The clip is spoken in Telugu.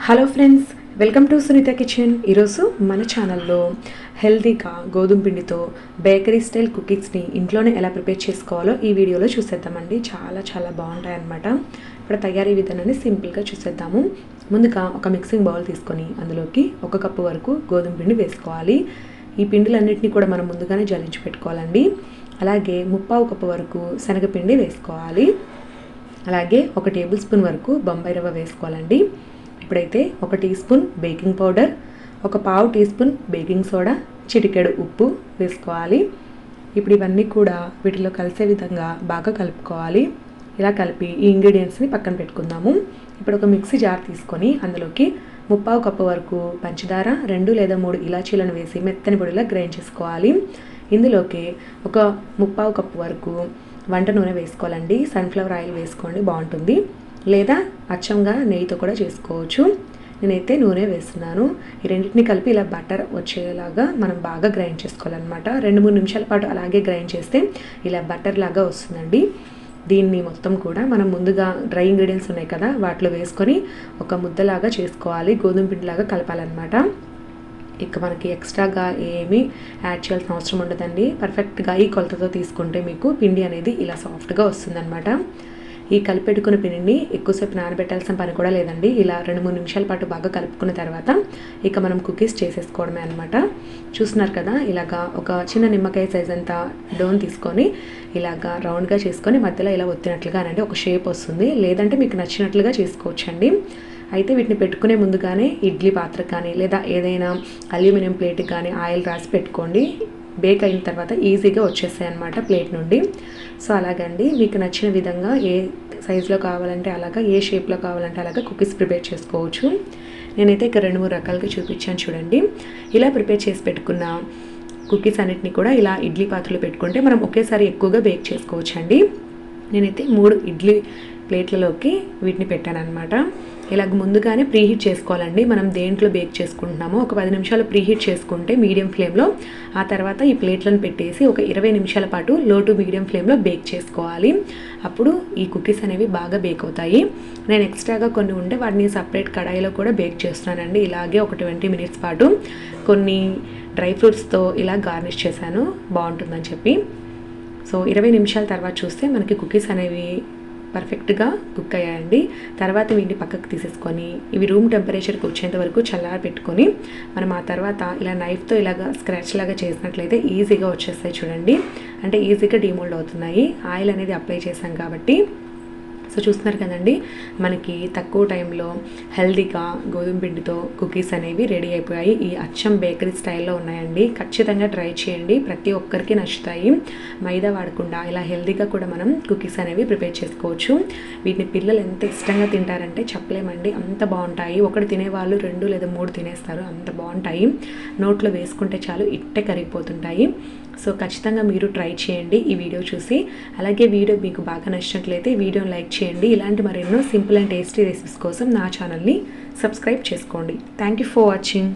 Hello friends welcome to Sunitha kitchen ఈరోజు మన ఛానల్లో హెల్తీగా గోధుమ పిండితో బేకరీ స్టైల్ కుకీస్ని ఇంట్లోనే ఎలా ప్రిపేర్ చేసుకోవాలో ఈ వీడియోలో చూసేద్దామండి. చాలా చాలా బాగుంటాయి అన్నమాట. ఇప్పుడు తయారీ విధానాన్ని సింపుల్గా చూసేద్దాము. ముందుగా ఒక మిక్సింగ్ బౌల్ తీసుకొని అందులోకి ఒక కప్పు వరకు గోధుమ పిండి వేసుకోవాలి. ఈ పిండిలన్నింటినీ కూడా మనం ముందుగానే జల్లించి పెట్టుకోవాలండి. అలాగే ముప్పావు కప్పు వరకు శనగపిండి వేసుకోవాలి. అలాగే ఒక టేబుల్ స్పూన్ వరకు బొంబాయి రవ్వ వేసుకోవాలండి. ఇప్పుడైతే ఒక టీ స్పూన్ బేకింగ్ పౌడర్ ఒక పావు టీ స్పూన్ బేకింగ్ సోడా చిటికెడు ఉప్పు వేసుకోవాలి. ఇప్పుడు ఇవన్నీ కూడా వీటిలో కలిసే విధంగా బాగా కలుపుకోవాలి. ఇలా కలిపి ఈ ఇంగ్రీడియంట్స్ని పక్కన పెట్టుకుందాము. ఇప్పుడు ఒక మిక్సీ జార్ తీసుకొని అందులోకి ముప్పావు కప్పు వరకు పంచదార రెండు లేదా మూడు ఇలాచీలను వేసి మెత్తని పొడిలా గ్రైండ్ చేసుకోవాలి. ఇందులోకి ఒక ముప్పావు కప్పు వరకు వంట నూనె వేసుకోవాలండి. సన్ఫ్లవర్ ఆయిల్ వేసుకోండి బాగుంటుంది. లేదా అచ్చంగా నెయ్యితో కూడా చేసుకోవచ్చు. నేనైతే నూనె వేస్తున్నాను. ఈ రెండింటిని కలిపి ఇలా బటర్ వచ్చేలాగా మనం బాగా గ్రైండ్ చేసుకోవాలన్నమాట. రెండు మూడు నిమిషాల పాటు అలాగే గ్రైండ్ చేస్తే ఇలా బటర్ లాగా వస్తుందండి. దీన్ని మొత్తం కూడా మనం ముందుగా డ్రై ఇంగ్రీడియంట్స్ ఉన్నాయి కదా వాటిలో వేసుకొని ఒక ముద్దలాగా చేసుకోవాలి. గోధుమ పిండిలాగా కలపాలన్నమాట. ఇక మనకి ఎక్స్ట్రాగా ఏమీ యాడ్ చేయాల్సిన అవసరం ఉండదండి. పర్ఫెక్ట్గా ఈ కొలతతో తీసుకుంటే మీకు పిండి అనేది ఇలా సాఫ్ట్గా వస్తుందన్నమాట. ఈ కలిపెట్టుకున్న పిండిని ఎక్కువసేపు నానబెట్టాల్సిన పని కూడా లేదండి. ఇలా రెండు మూడు నిమిషాల పాటు బాగా కలుపుకున్న తర్వాత ఇక మనం కుకీస్ చేసేసుకోవడమే అనమాట చూస్తున్నారు కదా ఇలాగా ఒక చిన్న నిమ్మకాయ సైజ్ అంతా డోన్ తీసుకొని ఇలాగా రౌండ్గా చేసుకొని మధ్యలో ఇలా ఒత్తినట్లుగా అనండి. ఒక షేప్ వస్తుంది. లేదంటే మీకు నచ్చినట్లుగా చేసుకోవచ్చండి. అయితే వీటిని పెట్టుకునే ముందుగానే ఇడ్లీ పాత్ర కానీ లేదా ఏదైనా అల్యూమినియం ప్లేట్ కానీ ఆయిల్ రాసి పెట్టుకోండి. బేక్ అయిన తర్వాత ఈజీగా వచ్చేస్తాయి అనమాట ప్లేట్ నుండి. సో అలాగండి. మీకు నచ్చిన విధంగా ఏ సైజులో కావాలంటే అలాగా ఏ షేప్లో కావాలంటే అలాగా కుకీస్ ప్రిపేర్ చేసుకోవచ్చు. నేనైతే ఇక్కడ రెండు మూడు రకాలుగా చూపించాను చూడండి. ఇలా ప్రిపేర్ చేసి పెట్టుకున్న కుకీస్ అన్నిటిని కూడా ఇలా ఇడ్లీ పాత్రలో పెట్టుకుంటే మనం ఒకేసారి ఎక్కువగా బేక్ చేసుకోవచ్చు అండి నేనైతే మూడు ఇడ్లీ ప్లేట్లలోకి వీటిని పెట్టాను అనమాట ఇలాగ ముందుగానే ప్రీహీట్ చేసుకోవాలండి. మనం దేంట్లో బేక్ చేసుకుంటున్నామో ఒక పది నిమిషాలు ప్రీహీట్ చేసుకుంటే మీడియం ఫ్లేమ్లో ఆ తర్వాత ఈ ప్లేట్లను పెట్టేసి ఒక ఇరవై నిమిషాల పాటు లో టు మీడియం ఫ్లేమ్లో బేక్ చేసుకోవాలి. అప్పుడు ఈ కుకీస్ అనేవి బాగా బేక్ అవుతాయి. నేను ఎక్స్ట్రాగా కొన్ని ఉంటే వాటిని సపరేట్ కడాయిలో కూడా బేక్ చేస్తున్నానండి. ఇలాగే ఒక ట్వంటీ మినిట్స్ పాటు కొన్ని డ్రై ఫ్రూట్స్తో ఇలా గార్నిష్ చేశాను. బాగుంటుందని చెప్పి. సో ఇరవై నిమిషాల తర్వాత చూస్తే మనకి కుకీస్ అనేవి పర్ఫెక్ట్గా కుక్ అయ్యాయండి. తర్వాత వీటిని పక్కకు తీసేసుకొని ఇవి రూమ్ టెంపరేచర్కి వచ్చేంత వరకు చల్లారి పెట్టుకొని మనం ఆ తర్వాత ఇలా నైఫ్తో ఇలాగా స్క్రాచ్ లాగా చేసినట్లయితే ఈజీగా వచ్చేస్తాయి చూడండి. అంటే ఈజీగా డిమోల్డ్ అవుతున్నాయి. ఆయిల్ అనేది అప్లై చేశాం కాబట్టి సో చూస్తున్నారు కదండి మనకి తక్కువ టైంలో హెల్దీగా గోధుమ పిండితో కుకీస్ అనేవి రెడీ అయిపోయాయి. ఈ అచ్చం బేకరీ స్టైల్లో ఉన్నాయండి. ఖచ్చితంగా ట్రై చేయండి. ప్రతి ఒక్కరికి నచ్చుతాయి. మైదా వాడకుండా ఇలా హెల్దీగా కూడా మనం కుకీస్ అనేవి ప్రిపేర్ చేసుకోవచ్చు. వీటిని పిల్లలు ఎంత ఇష్టంగా తింటారంటే చెప్పలేమండి. అంత బాగుంటాయి. ఒకటి తినేవాళ్ళు రెండు లేదా మూడు తినేస్తారు. అంత బాగుంటాయి. నోట్లో వేసుకుంటే చాలు ఇట్టే కరిగిపోతుంటాయి. సో ఖచ్చితంగా మీరు ట్రై చేయండి ఈ వీడియో చూసి. అలాగే వీడియో మీకు బాగా నచ్చినట్లయితే వీడియోని లైక్ చేయండి. ఇలాంటి మరెన్నో సింపుల్ అండ్ టేస్టీ రెసిపీస్ కోసం నా ఛానల్ని సబ్స్క్రైబ్ చేసుకోండి. Thank you for watching.